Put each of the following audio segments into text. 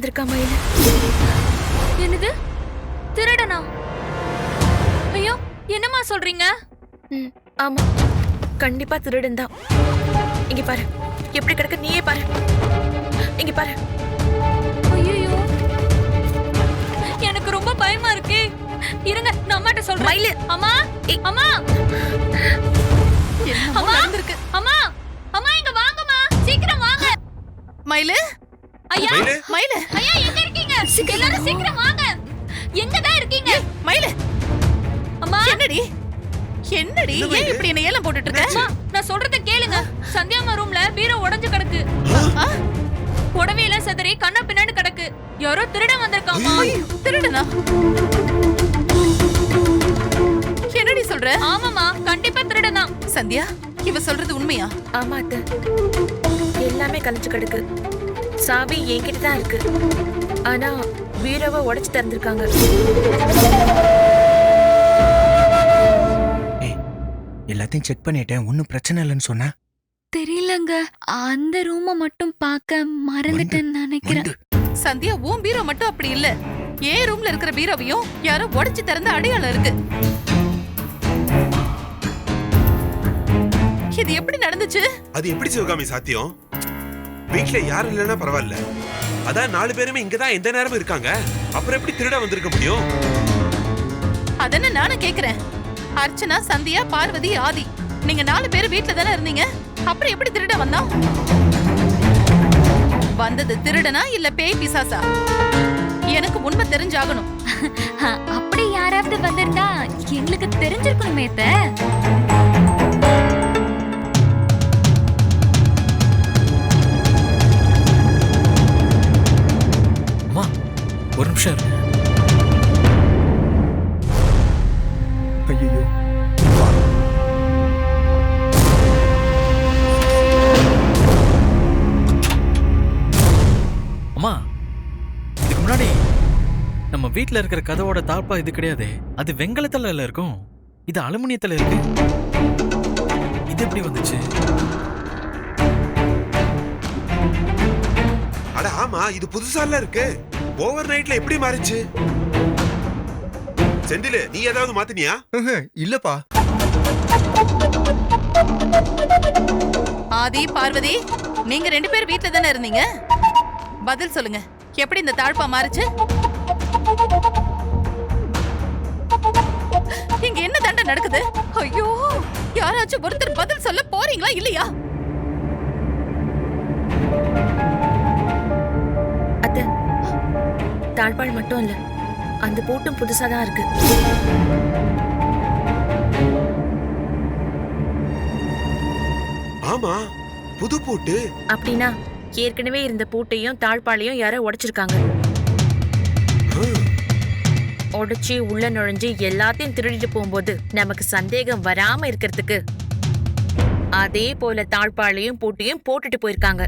வந்திருக்கா மயிலு? என்னது? திருடனா? ஐயோ என்னம்மா சொல்றீங்க? ம், ஆமா. கண்டிப்பா திருடன் தான். இங்க பாரு. எப்படி கிடக்கு நீயே பாரு. இங்க பாரு. ஐயோ எனக்கு ரொம்ப பயமா இருக்கு. இருங்க நான் அம்மாட்ட சொல்றேன். மயிலு. அம்மா. அம்மா! என்னமோ அம்மா! அம்மா! அம்மா இங்க வாங்கம்மா. சீக்கிரம் வாங்க. மயிலு! ஐயா மயிலு? ஐயா எங்க இருக்கீங்க? எல்லாரும் சீக்கிரம் வாங்க. எங்க தான் இருக்கீங்க? மயிலு. அம்மா? என்னடி? என்னடி? என்ன ஏன்? இப்படி என்ன ஏலம் போட்டுட்டு இருக்க? அம்மா நான் சொல்றத கேளுங்க. சந்தியாமா ரூம்ல பீரோ உடைஞ்சு கிடக்கு. ஆ? புடவையெல்லாம் செதறி கண்ண பின்னாடி கிடக்கு. யாரோ திருடன் வந்திருக்காமா திருடனா? என்னடி சொல்ற? ஆமாமா கண்டிப்பா திருடன். சந்தியா இவ சொல்றது உண்மையா? ஆமா அத்தை. எல்லாமே கலைஞ்சு கிடக்கு. சாவி என்கிட்ட தான் இருக்கு. ஆனா பீரோவை உடைச்சு திறந்திருக்காங்க. எல்லாத்தையும் செக் பண்ணிட்டேன். ஒன்றும் பிரச்சனை இல்லைன்னு சொன்னேன் தெரியலங்க. அந்த ரூம மட்டும் பார்க்க மறந்துட்டேன்னு நினைக்கிறேன். சந்தியா உன் பீரோ மட்டும் அப்படி இல்ல. ஏன் ரூம்ல இருக்கிற பீரோவையும் யாரோ உடைச்சு திறந்த அடையாளம் இருக்கு. இது எப்படி நடந்துச்சு? அது எப்படி சிவகாமி சாத்தியம்? வீட்ல யாரும் இல்லைன்னா பரவாயில்ல. அதான் நாலு பேருமே இங்கதான் எந்த நேரமும் இருக்காங்க. அப்புறம் எப்படி திருட வந்திருக்க முடியும்? அதென்ன நானும் கேக்குறேன். அர்ச்சனா சந்தியா பார்வதி ஆதி. நீங்க நாலு பேர் வீட்ல தானே இருந்தீங்க? அப்புறம் எப்படி திருட வந்தான் வந்தது திருடனா இல்ல பேய் பிசாசா? எனக்கு உண்மை தெரிஞ்சாகணும். அப்படி யாராவது வந்திருந்தா எங்களுக்கு தெரிஞ்சிருக்கணுமே ஒரு நிமிஷம் இருங்க. ஐயோ அம்மா இதுக்கு முன்னாடி நம்ம வீட்ல இருக்கிற கதவோட தாழ்பா இது கிடையாது. அது வெங்கலத்துல இல்ல இருக்கும். இது அலுமினியத்துல இருக்கு. இது எப்படி வந்துச்சு? அட ஆமா இது புதுசால இருக்கு. ஓவர் நைட்ல எப்படி மாறிச்சு? செந்திலு நீ ஏதாவது மாத்தினியா? இல்லப்பா. ஆதி பார்வதி நீங்க ரெண்டு பேர் வீட்ல தானே இருந்தீங்க? பதில் சொல்லுங்க. எப்படி இந்த தாழ்பா மாறுச்சு? இங்க என்ன தண்டை நடக்குது? ஐயோ யாராச்சும் ஒருத்தர் பதில் சொல்ல போறீங்களா இல்லையா? தாழ்பாள் மட்டும் இல்ல அந்த பூட்டும் புதுசா தான் இருக்கு. ஆமா புது பூட்டு. அப்படின்னா ஏற்கனவே இருந்த பூட்டையும் தாழ்பாளையும் யாரோ உடைச்சிருக்காங்க. உடைச்சி உள்ள நுழைஞ்சு எல்லாத்தையும் திருடிட்டு போகும்போது நமக்கு சந்தேகம் வராம இருக்கிறதுக்கு அதே போல தாழ்பாளையும் பூட்டையும் போட்டுட்டு போயிருக்காங்க.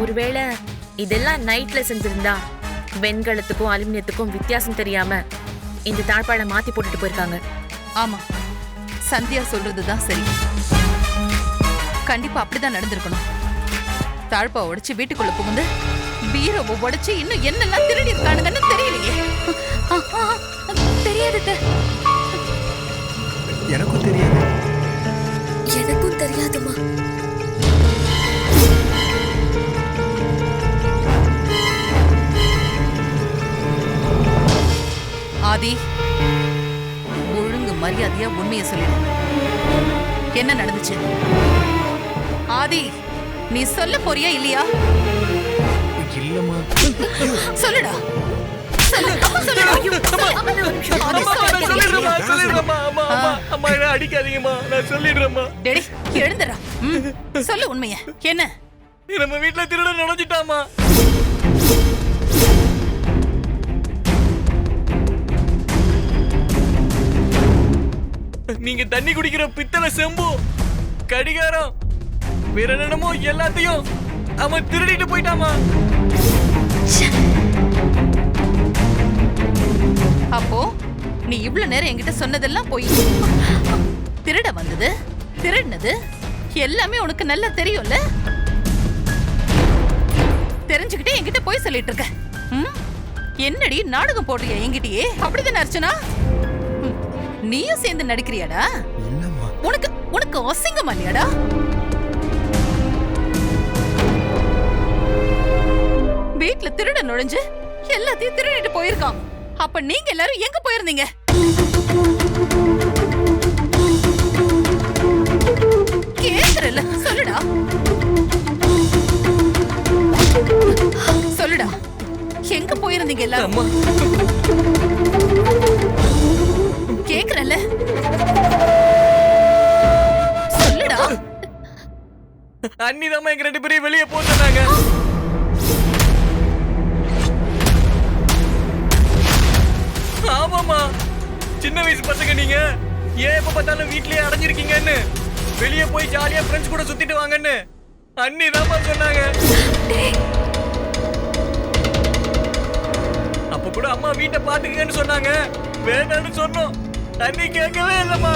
ஒருவேளை இதெல்லாம் நைட்ல செஞ்சிருந்தா வெண்கலத்துக்கும் அலுமினியத்துக்கும் வித்தியாசம் தெரியாம இந்த தாழ்பாளை மாத்தி போட்டுட்டு போயிருக்காங்க. ஆமா. சந்தியா சொல்றதுதான் சரி. கண்டிப்பா அப்படிதான் நடந்திருக்கணும். தாழ்பா உடைச்சு வீட்டுக்குள்ள புகுந்து பீரோவை உடைச்சு இன்னும் என்னெல்லாம் திருடி இருக்கானுங்கன்னு தெரியலையே. தெரியாது. எனக்கும் தெரியாது. எனக்கும் தெரியாதுமா ஆதி ஒழுங்கு மரியாதையா உண்மையை சொல்லிடு. என்ன நடந்துச்சு? ஆதி நீ சொல்ல போறியா இல்லையா? இல்லம்மா. சொல்லுடா. சொல்லு, உண்மைய. என்ன? நம்ம வீட்ல திருட நுழைஞ்சிட்டாமா நீங்க தண்ணி குடிக்கிற பித்தளை செம்பு கடிகாரம் வேற என்னமோ எல்லாத்தையும் அவன் திருடிட்டு போயிட்டாமா? அப்போ நீ இவ்வளவு நேரம் என்கிட்ட சொன்னதெல்லாம் போய் திருட வந்தது திருடினது எல்லாமே உனக்கு நல்லா தெரியும்ல? தெரிஞ்சுக்கிட்டே என்கிட்ட போய் சொல்லிட்டு இருக்க. ம்? என்னடி நாடகம் போடுறியா என்கிட்டயே? அப்படிதானே அர்ச்சனா? நீயும் சேர்ந்து நடிக்கிறியாடா? இல்லம்மா. உனக்கு உனக்கு அசிங்கமா இல்லையாடா? வீட்ல திருட நுழைஞ்சு எல்லாத்தையும் திருடிட்டு போயிருக்கான். அப்ப நீங்க எல்லாரும் எங்க போயிருந்தீங்க? கேக்குறல சொல்லுடா. சொல்லுடா. எங்க போயிருந்தீங்க எல்லாரும்? அம்மா. கேக்குறல சொல்லுடா. அண்ணி தான் எங்க ரெண்டு பேரையும் வெளியே போட்டுறாங்க ஆமாமா சின்ன வயசு பசங்க நீங்க. ஏன் எப்ப பார்த்தாலும் வீட்லயே அடைஞ்சிருக்கீங்கன்னு வெளியே போய் ஜாலியா ஃப்ரெண்ட்ஸ் கூட சுத்திட்டு வாங்கன்னு. அண்ணி தான் சொன்னாங்க. அப்ப கூட அம்மா வீட்டை பாத்துக்கங்கன்னு சொன்னாங்க. வேண்டாம்னு சொன்னோம். அண்ணி கேட்கவே இல்லம்மா.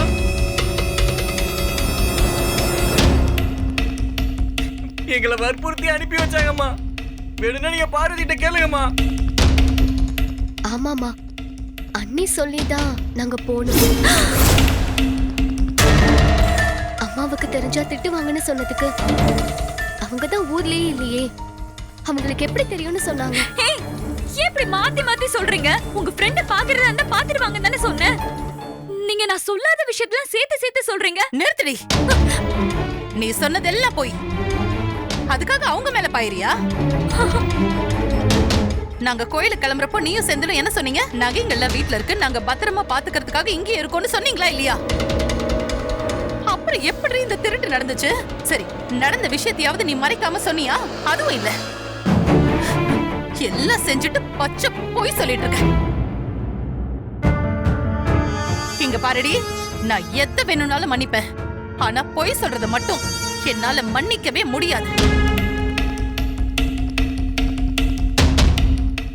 எங்களை வற்புறுத்தி அனுப்பி வச்சாங்கம்மா. வேணும்னா நீங்க பார்வதிட்ட கேளுங்கம்மா. ஆமாமா அண்ணி சொல்லிதான் நாங்க போனோம். அம்மாவுக்கு தெரிஞ்சா திட்டுவாங்கன்னு சொன்னதுக்கு. அவங்க தான் ஊர்லயே இல்லையே. அவங்களுக்கு எப்படி தெரியும்னு சொன்னாங்க. ஏய் ஏன் இப்படி மாத்தி மாத்தி சொல்றீங்க? உங்க ஃப்ரெண்ட பாக்குறதா இருந்தா பாத்துருவாங்க தானே சொன்னேன். நீங்க நான் சொல்லாத விஷயத்தெல்லாம் சேர்த்து சேர்த்து சொல்றீங்க? நிறுத்துடி. நீ சொன்னதெல்லாம் போய். அதுக்காக அவங்க மேல பாயிரியா நாங்க கோயிலுக்கு கிளம்புறப்போ நீயும் செந்திலும் என்ன சொன்னீங்க? நகைங்கள்லாம் வீட்ல இருக்கு. நாங்க பத்திரமா பாத்துக்கிறதுக்காக இங்கே இருக்கோம்னு சொன்னீங்களா இல்லையா? அப்புறம் எப்படி இந்த திருட்டு நடந்துச்சு? சரி நடந்த விஷயத்தையாவது நீ மறைக்காம சொன்னியா? அதுவும் இல்ல. எல்லாம் செஞ்சுட்டு பச்சை போய் சொல்லிட்டு இருக்க. இங்க பாருடி. நான் எத்த வேணும்னாலும் மன்னிப்பேன். ஆனா பொய் சொல்றத மட்டும் என்னால மன்னிக்கவே முடியாது.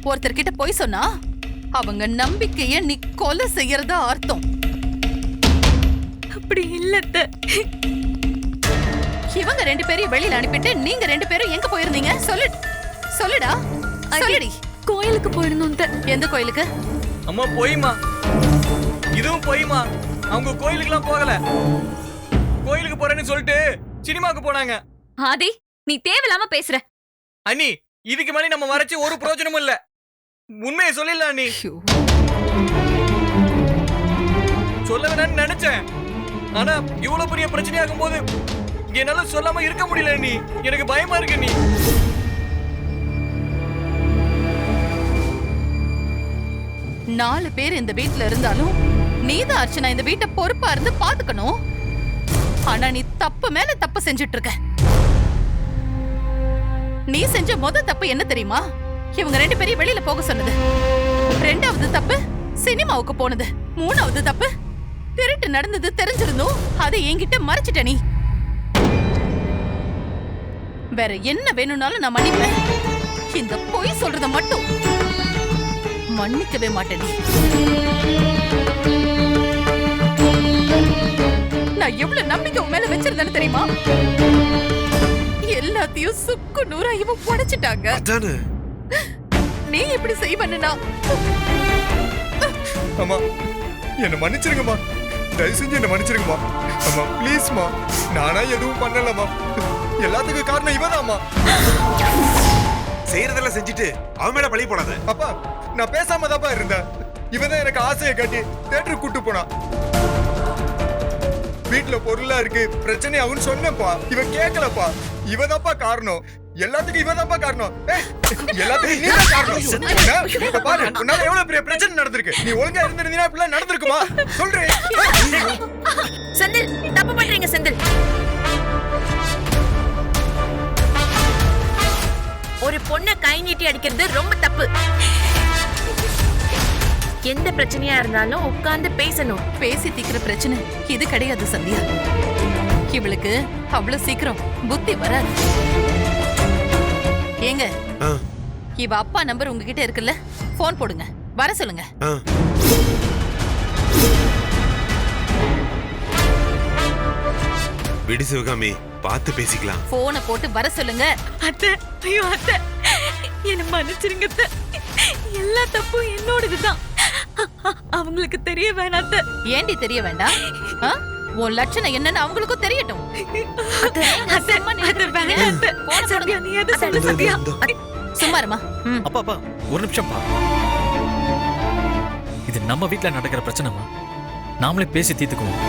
ஒருத்தர்கிட்ட பொய் சொன்னா அவங்க நம்பிக்கைய நீ கொலை செய்யறதா அர்த்தம். அப்படி இல்லத்த. இவங்க ரெண்டு பேரையும் வெளியில அனுப்பிட்டு நீங்க ரெண்டு பேரும் எங்க போயிருந்தீங்க? சொல்லு. சொல்லுடா. சொல்லுடி. கோயிலுக்கு போயிருந்தோம். எந்த கோயிலுக்கு? அம்மா போய்மா. இதுவும் போய்மா அவங்க கோயிலுக்குலாம் போகல. கோயிலுக்கு போறேன்னு சொல்லிட்டு சினிமாக்கு போனாங்க. ஆதி நீ தேவையில்லாம பேசுற. அண்ணி இதுக்கு மேலே நம்ம மறைச்சு ஒரு பிரயோஜனமும் இல்ல. உண்மையை சொல்லிடல அண்ணி. சொல்ல வேணாம்னு நினைச்சேன். ஆனா இவ்வளவு பெரிய பிரச்சனையாகும் போது என்னால சொல்லாம இருக்க முடியல நீ எனக்கு பயமா இருக்கு நீ நாலு பேர் இந்த வீட்ல இருந்தாலும் நீதான் அர்ச்சனா இந்த வீட்டை பொறுப்பா இருந்து பாத்துக்கணும். ஆனா நீ தப்பு மேல தப்பு செஞ்சுட்டு இருக்க நீ செஞ்ச முத தப்பு என்ன தெரியுமா? இவங்க ரெண்டு பேரையும் வெளியில போக சொன்னது. ரெண்டாவது தப்பு சினிமாவுக்கு போனது. மூணாவது தப்பு திருட்டு நடந்தது தெரிஞ்சிருந்தும் அதை என்கிட்ட மறைச்சிட்ட நீ. வேற என்ன வேணும்னாலும் நான் மன்னிப்பேன். இந்த பொய் சொல்றத மட்டும் மன்னிக்கவே மாட்டேன் நான் எவ்வளவு நம்பிக்கை உன் மேல வச்சிருந்தேன்னு தெரியுமா? எல்லாத்தையும் சுக்கு நூறா இவன் உடைச்சிட்டாங்க. அதானே? நீ இப்படி செய்வனா அம்மா என்ன மன்னிச்சிருங்கம்மா. தயவு செஞ்சு என்ன மன்னிச்சிருங்கம்மா. அம்மா ப்ளீஸ்மா நானா எதுவும் பண்ணலம்மா. எல்லாத்துக்கும் காரணம் இவதாம்மா. செய்யறதெல்லாம் செஞ்சுட்டு அவன் மேல பழி போடாத. அப்பா நான் பேசாம தாப்பா இருந்தேன். இவன் தான் எனக்கு ஆசையை காட்டி தேட்டருக்கு கூட்டு போனான். வீட்ல பொருளா இருக்கு. பிரச்சனை ஆகும்னு சொன்னப்பா. இவன் கேட்கலப்பா இவதாப்பா காரணம். எல்லாத்துக்கும் இவதாப்பா காரணம். எல்லாத்துக்கும் நீ தான் காரணம்? இப்ப பாரு உன்னால எவ்வளவு பெரிய பிரச்சனை நடந்திருக்கு. நீ ஒழுங்கா இருந்திருந்தீங்கன்னா இப்படிலாம் நடந்திருக்குமா? சொல்றேன் செந்தில் தப்பு பண்றீங்க செந்தில். ஒரு பொண்ணை கை நீட்டி அடிக்கிறது ரொம்ப தப்பு. எந்த பிரச்சனையா இருந்தாலும் உட்கார்ந்து பேசணும். பேசி தீக்கிற பிரச்சனை இது கிடையாது சந்தியா. இவளுக்கு அவ்வளவு சீக்கிரம் புத்தி வராது. ஏங்க இவ அப்பா நம்பர் உங்ககிட்ட இருக்குல்ல? போன் போடுங்க வர சொல்லுங்க. விடு சிவகாமி பார்த்து பேசிக்கலாம். போனை போட்டு வர சொல்லுங்க. அத்தை ஐயோ அத்தை. என்ன மன்னிச்சிருங்க எல்லா தப்பும் என்னோடதுதான். அவங்களுக்கு தெரிய வேணாம் அத்தை. ஏண்டி தெரிய வேண்டாம்? உன் லட்சணம் என்னன்னு அவங்களுக்கும் தெரியட்டும். அத்தை அத்தை வேணாம் அத்தை. போன சத்யா நீ அதை சொல்லு இதோ, சத்யா? இதோ, இதோ. சும்மா இருமா ம். அப்பா அப்பா ஒரு நிமிஷம் பா இது நம்ம வீட்ல நடக்கிற பிரச்சனைமா நாமளே பேசி தீர்த்துக்குவோம்.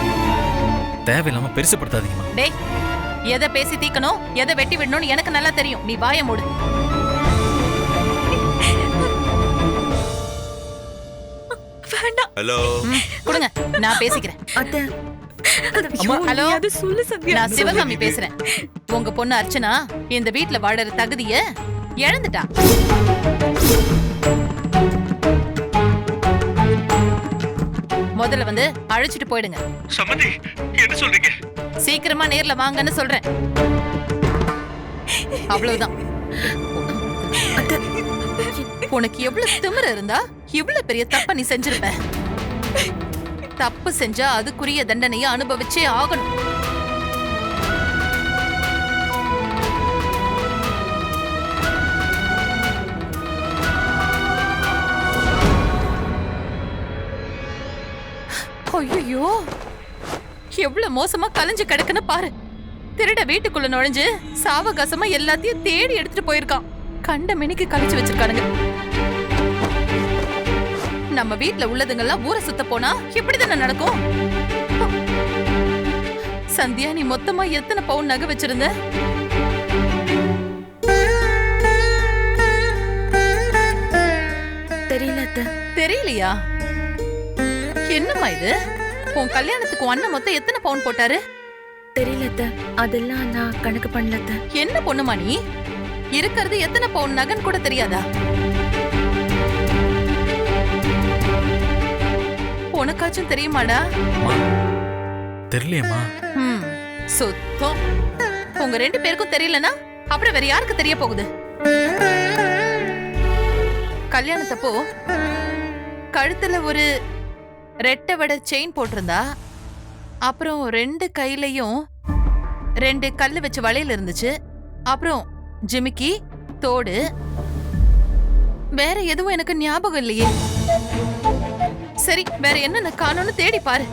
தேவையில்லாம பெருசுப்படுத்தாதீங்கம்மா. டேய் எதை பேசி தீக்கணும் எதை வெட்டி விடணும்னு எனக்கு நல்லா தெரியும். நீ வாய மூடு. வேண்டாம். ஹலோ கொடுங்க நான் பேசிக்கிறேன். அத்தை ஹலோ? அதை சொல்லு நான் சிவகாமி பேசுறேன். உங்க பொண்ணு அர்ச்சனா இந்த வீட்ல வாழற தகுதிய இழந்துட்டா. முதல்ல வந்து அழைச்சிட்டு போயிடுங்க. சம்மந்தி என்ன சொல்றீங்க? சீக்கிரமா நேர்ல வாங்கன்னு சொல்றேன். அவ்வளவுதான். உனக்கு எவ்வளவு திமிரு இருந்தா? இவ்வளவு பெரிய தப்ப நீ செஞ்சிருப்ப. தப்பு செஞ்சா அதுக்குரிய தண்டனையை அனுபவிச்சே ஆகணும். ஐயோ எவ்வளவு மோசமா கலைஞ்சு கிடக்குன்னு பாரு. திருட வீட்டுக்குள்ள நுழைஞ்சு சாவகாசமா எல்லாத்தையும் தேடி எடுத்துட்டு போயிருக்கான். கண்ட மினிக்கு கழிச்சு வச்சிருக்கானுங்க. நம்ம வீட்ல உள்ளதுங்கெல்லாம் ஊரை சுத்த போனா இப்படிதானே நடக்கும்? சந்தியா நீ மொத்தமா எத்தனை பவுன் நகை வச்சிருந்த? தெரியல தெரியலையா? என்னம்மா இது? உன் கல்யாணத்துக்கு அண்ணன் மொத்தம் எத்தனை பவுன் போட்டாரு? தெரியல அதெல்லாம் நான் கணக்கு பண்ணல என்ன பொண்ணுமா நீ? இருக்கிறது எத்தனை பவுன் நகன் கூட தெரியாதா? உனக்காச்சும் தெரியுமாடா? தெரியலையேம்மா. ம் சுத்தம். உங்க ரெண்டு பேருக்கும் தெரியலனா அப்புறம் வேற யாருக்கு தெரிய போகுது? கல்யாணத்தப்போ கழுத்துல ஒரு ரெட்டை வட செயின் போட்டிருந்தா அப்புறம் ரெண்டு கையிலயும் ரெண்டு கல்லு வச்ச வளையல் இருந்துச்சு அப்புறம் ஜிமிக்கி தோடு. வேற எதுவும் எனக்கு ஞாபகம் இல்லையே. சரி வேற என்னென்ன காணோம்னு தேடி பாரு.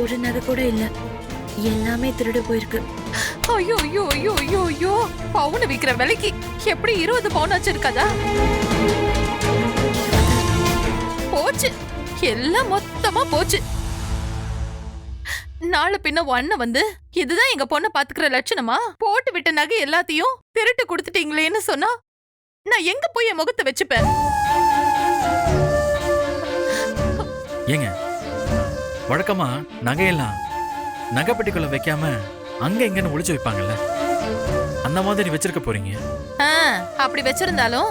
ஒரு நகை கூட இல்ல. எல்லாமே திருடு போயிருக்கு. ஐயோ ஐயோ ஐயோ ஐயோ ஐயோ. பவுன் விக்கிற விலைக்கு எப்படி இருபது பவுன் வச்சிருக்கதா? போச்சு. எல்லாம் மொத்தமா போச்சு. நாளை பின்ன ஒன்ன வந்து இதுதான் எங்க பொண்ணை பாத்துக்கிற லட்சணமா? போட்டு விட்ட நகை எல்லாத்தையும் திருட்டு கொடுத்துட்டீங்களேன்னு சொன்னா நான் எங்க போய் என் முகத்தை வச்சுப்பேன்? ஏங்க வழக்கமா நகையெல்லாம் நகைப்பெட்டிக்குள்ள வைக்காம அங்க இங்கன்னு ஒளிச்சு வைப்பாங்கல்ல? அந்த மாதிரி வச்சிருக்க போறீங்க. ஆ, அப்படி வச்சிருந்தாலும்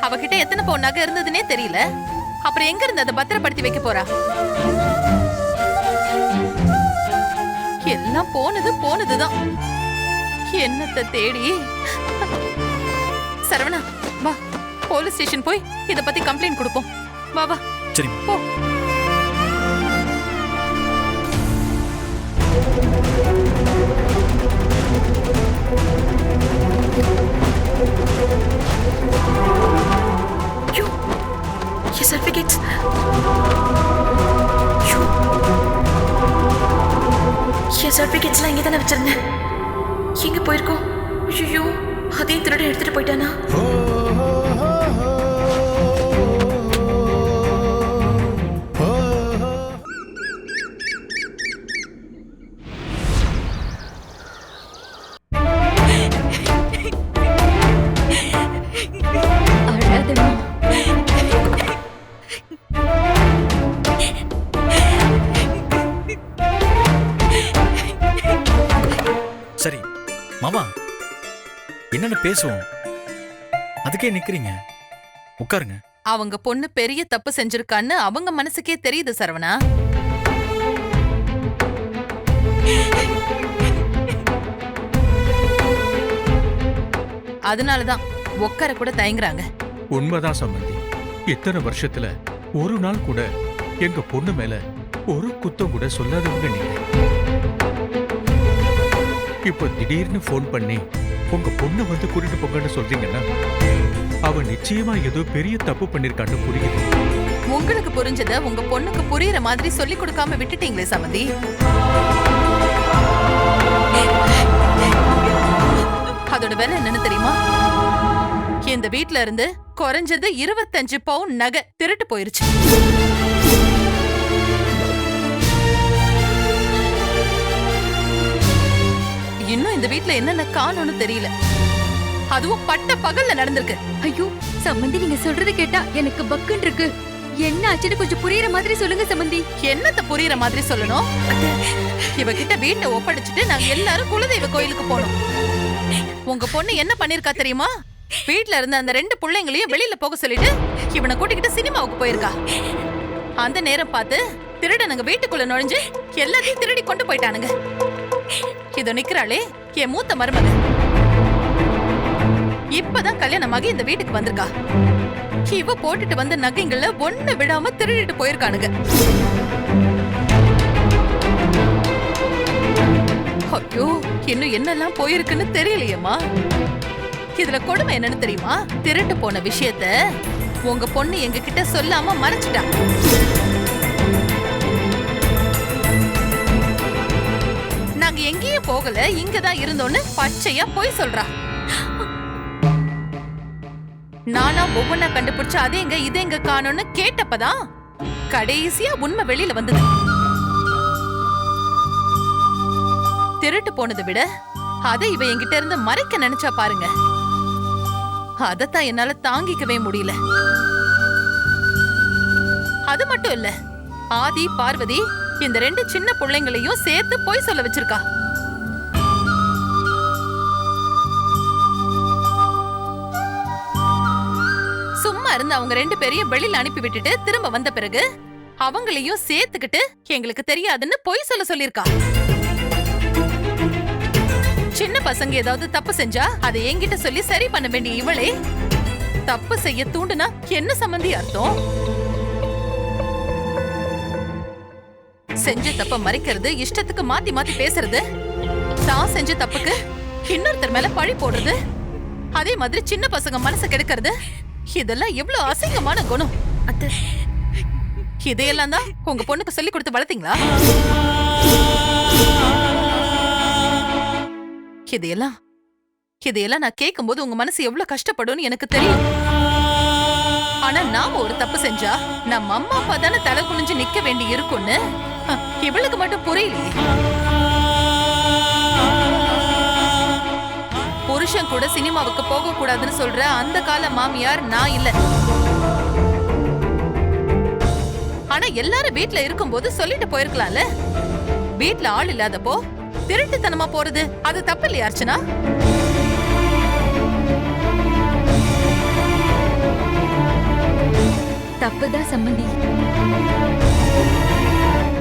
அவகிட்ட எத்தனை பவுன் நகை இருந்ததுன்னே தெரியல. அப்புறம் எங்க இருந்து அதை பத்திரப்படுத்தி வைக்க போறா? எல்லாம் போனது போனதுதான். என்னத்தை தேடி? சரவணா வா. போலீஸ் ஸ்டேஷன் போய் இத பத்தி கம்ப்ளைண்ட் கொடுப்போம். வா வா. சரிம்மா போ. இங்கே தானே வச்சிருந்தேன். எங்க போயிருக்கோம்? ஐயோ அதையும் திருட எடுத்துட்டு போயிட்டானா? சரி மாமா என்னன்னு பேசுவோம். அதுக்கே நிக்கிறீங்க. உட்காருங்க. அவங்க பொண்ணு பெரிய தப்பு செஞ்சிருக்கான்னு அவங்க மனசுக்கே தெரியுது சரவணா. அதனாலதான் உட்கார கூட தயங்குறாங்க. உண்மைதான் சம்பந்தி. இத்தனை வருஷத்துல ஒரு நாள் கூட எங்க பொண்ணு மேல ஒரு குத்தம் கூட சொல்லாதவங்க நீங்க. இப்ப திடீர்னு ஃபோன் பண்ணி உங்க பொண்ணு வந்து கூட்டிட்டு போங்கன்னு சொல்றீங்கன்னா அவ நிச்சயமா ஏதோ பெரிய தப்பு பண்ணிருக்கான்னு புரியுது. உங்களுக்கு புரிஞ்சத உங்க பொண்ணுக்கு புரியுற மாதிரி சொல்லி கொடுக்காம விட்டுட்டீங்களே சமந்தி. அதோட வேலை என்னன்னு தெரியுமா? இந்த வீட்ல இருந்து குறைஞ்சது இருபத்தஞ்சு பவுன் நகை திருட்டு போயிருச்சு. இன்னும் இந்த வீட்ல என்னென்ன காணும்னு தெரியல. அதுவும் பட்ட பகல்ல நடந்திருக்கு. ஐயோ சம்மந்தி நீங்க சொல்றது கேட்டா எனக்கு பக்குன்னு இருக்கு. என்ன ஆச்சுன்னு கொஞ்சம் புரியுற மாதிரி சொல்லுங்க சம்மந்தி. என்னத்த புரியுற மாதிரி சொல்லணும்? இவகிட்ட வீட்டை ஒப்படைச்சிட்டு நாங்க எல்லாரும் குலதெய்வ கோயிலுக்கு போனோம். உங்க பொண்ணு என்ன பண்ணிருக்கா தெரியுமா? வீட்ல இருந்த அந்த ரெண்டு பிள்ளைங்களையும் வெளியில போக சொல்லிட்டு இவனை கூட்டிக்கிட்டு சினிமாவுக்கு போயிருக்கா. அந்த நேரம் பார்த்து திருடனுங்க வீட்டுக்குள்ள நுழைஞ்சு எல்லாத்தையும் திருடி கொண்டு போயிட்டானுங்க. இதோ நிக்கிறாளே என் மூத்த மருமக. இப்பதான் கல்யாணமாகி இந்த வீட்டுக்கு வந்திருக்கா. இவ போட்டுட்டு வந்த நகைங்கள ஒண்ணு விடாம திருடிட்டு போயிருக்கானுங்க. ஐயோ இன்னும் என்னெல்லாம் போயிருக்குன்னு தெரியலையேம்மா. இதுல கொடுமை என்னன்னு தெரியுமா? திருட்டு போன விஷயத்த உங்க பொண்ணு எங்க கிட்ட சொல்லாம மறைச்சிட்டா. எங்கேயும் போகல இங்கதான் இருந்தோன்னு பச்சையா போய் சொல்றா. நானா ஒவ்வொன்னா கண்டுபிடிச்சு அது எங்க இது எங்க காணோம்னு கேட்டப்பதான் கடைசியா உண்மை வெளியில வந்தது. திருட்டு போனதை விட அதை இவ என்கிட்ட இருந்து மறைக்க நினைச்சா பாருங்க. அதத்தான் என்னால தாங்கிக்கவே முடியல. அது மட்டும் இல்ல ஆதி பார்வதி இந்த ரெண்டு சின்ன பிள்ளைங்களையும் சேர்த்து போய் சொல்ல வச்சிருக்கா. சும்மா இருந்து அவங்க ரெண்டு பேரையும் வெளியில அனுப்பி விட்டுட்டு திரும்ப வந்த பிறகு அவங்களையும் சேர்த்துக்கிட்டு எங்களுக்கு தெரியாதுன்னு பொய் சொல்ல சொல்லிருக்கா சின்ன பசங்க ஏதாவது தப்பு செஞ்சா அதை என்கிட்ட சொல்லி சரி பண்ண வேண்டிய இவளே. தப்பு செய்ய தூண்டுனா என்ன சம்பந்தி அர்த்தம்? செஞ்ச தப்ப மறைக்கிறது இஷ்டத்துக்கு மாத்தி மாத்தி பேசுறது தான் செஞ்ச தப்புக்கு இன்னொருத்தர் மேல பழி போடுறது அதே மாதிரி சின்ன பசங்க மனசை கெடுக்கிறது இதெல்லாம் எவ்வளவு அசிங்கமான குணம். இதையெல்லாம் தான் உங்க பொண்ணுக்கு சொல்லி கொடுத்து வளர்த்தீங்களா? இதையெல்லாம் இதையெல்லாம் நான் கேட்கும்போது உங்க மனசு எவ்வளவு கஷ்டப்படும்னு எனக்கு தெரியும். ஆனா நாம ஒரு தப்பு செஞ்சா நம்ம அம்மா அப்பா தானே தலை குனிஞ்சு நிக்க வேண்டி இருக்கும்னு இவளுக்கு மட்டும் புரியலையே. புருஷன் கூட சினிமாவுக்கு போக கூடாதுன்னு சொல்ற அந்த கால மாமியார் நான் இல்ல. ஆனா எல்லாரும் வீட்டுல இருக்கும்போது சொல்லிட்டு போயிருக்கலாம்ல. வீட்டுல ஆள் இல்லாதப்போ திருட்டுத்தனமா போறது அது தப்பு இல்லையா அர்ச்சனா? தப்புதான் சம்மந்தி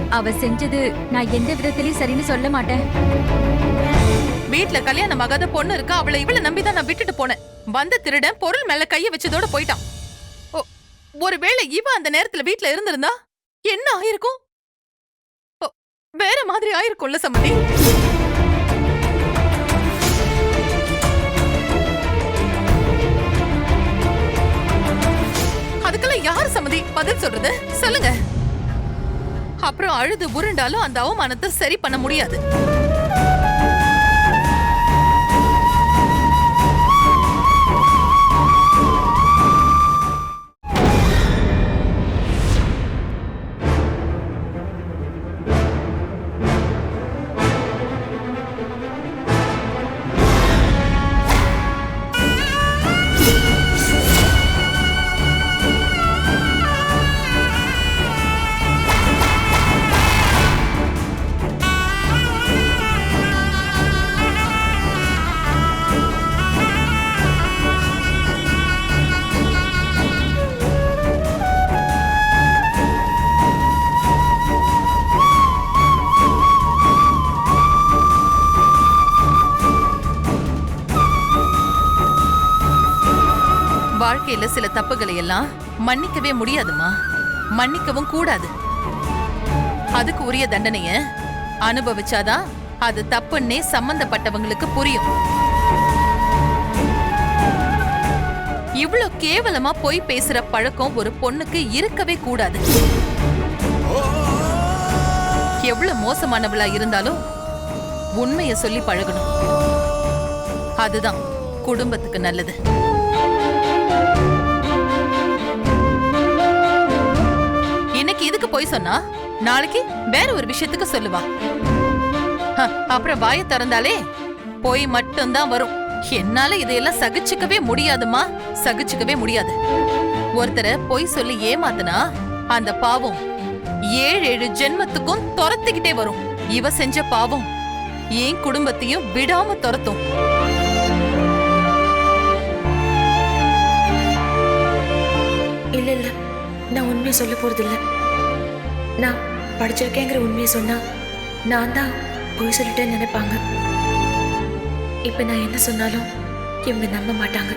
அவ செஞ்சது நான் எந்த விதத்திலயும் சரின்னு சொல்ல மாட்டேன். வீட்ல கல்யாணம் ஆகாத பொண்ணு இருக்கா? அவளை இவளை நம்பிதான் நான் விட்டுட்டு போனேன். வந்த திருடன் பொருள் மேல கைய வச்சதோட போயிட்டான். ஓ, ஒருவேளை இவ அந்த நேரத்துல வீட்ல இருந்திருந்தா என்ன ஆயிருக்கும்? ஓ, வேற மாதிரி ஆயிருக்கும்ல சம்மதி அதுக்கெல்லாம் யார் சம்மதி பதில் சொல்றது? சொல்லுங்க. அப்புறம் அழுது உருண்டாலும் அந்த அவமானத்தை சரி பண்ண முடியாது. வாழ்க்கையில சில தப்புகளை எல்லாம் மன்னிக்கவே முடியாதுமா மன்னிக்கவும் கூடாது. அதுக்கு உரிய தண்டனைய அனுபவிச்சாதான் அது தப்புன்னே சம்பந்தப்பட்டவங்களுக்கு புரியும். இவ்வளவு கேவலமா போய் பேசுற பழக்கம் ஒரு பொண்ணுக்கு இருக்கவே கூடாது. எவ்வளவு மோசமானவளா இருந்தாலும் உண்மையை சொல்லி பழகணும். அதுதான் குடும்பத்துக்கு நல்லது. எதுக்கு இதுக்கு போய் சொன்னா? நாளைக்கு வேற ஒரு விஷயத்துக்கு சொல்லுவா. அப்புறம் வாய திறந்தாலே போய் மட்டும்தான் வரும். என்னால இதையெல்லாம் சகிச்சுக்கவே முடியாதுமா சகிச்சுக்கவே முடியாது. ஒருத்தரை பொய் சொல்லி ஏமாத்துனா அந்த பாவம் ஏழு ஏழு ஜென்மத்துக்கும் துரத்திக்கிட்டே வரும். இவ செஞ்ச பாவம் என் குடும்பத்தையும் விடாம துரத்தும். இல்ல இல்ல. நான் உண்மையை சொல்ல போறது நான் படிச்சிருக்கேங்கிற உண்மையை சொன்னா நான் தான் பொய் சொல்லிட்டேன்னு நினைப்பாங்க. இப்ப நான் என்ன சொன்னாலும் இவங்க நம்ப மாட்டாங்க.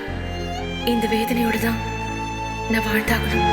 இந்த வேதனையோடு தான் நான் வாழ்ந்தாகணும்.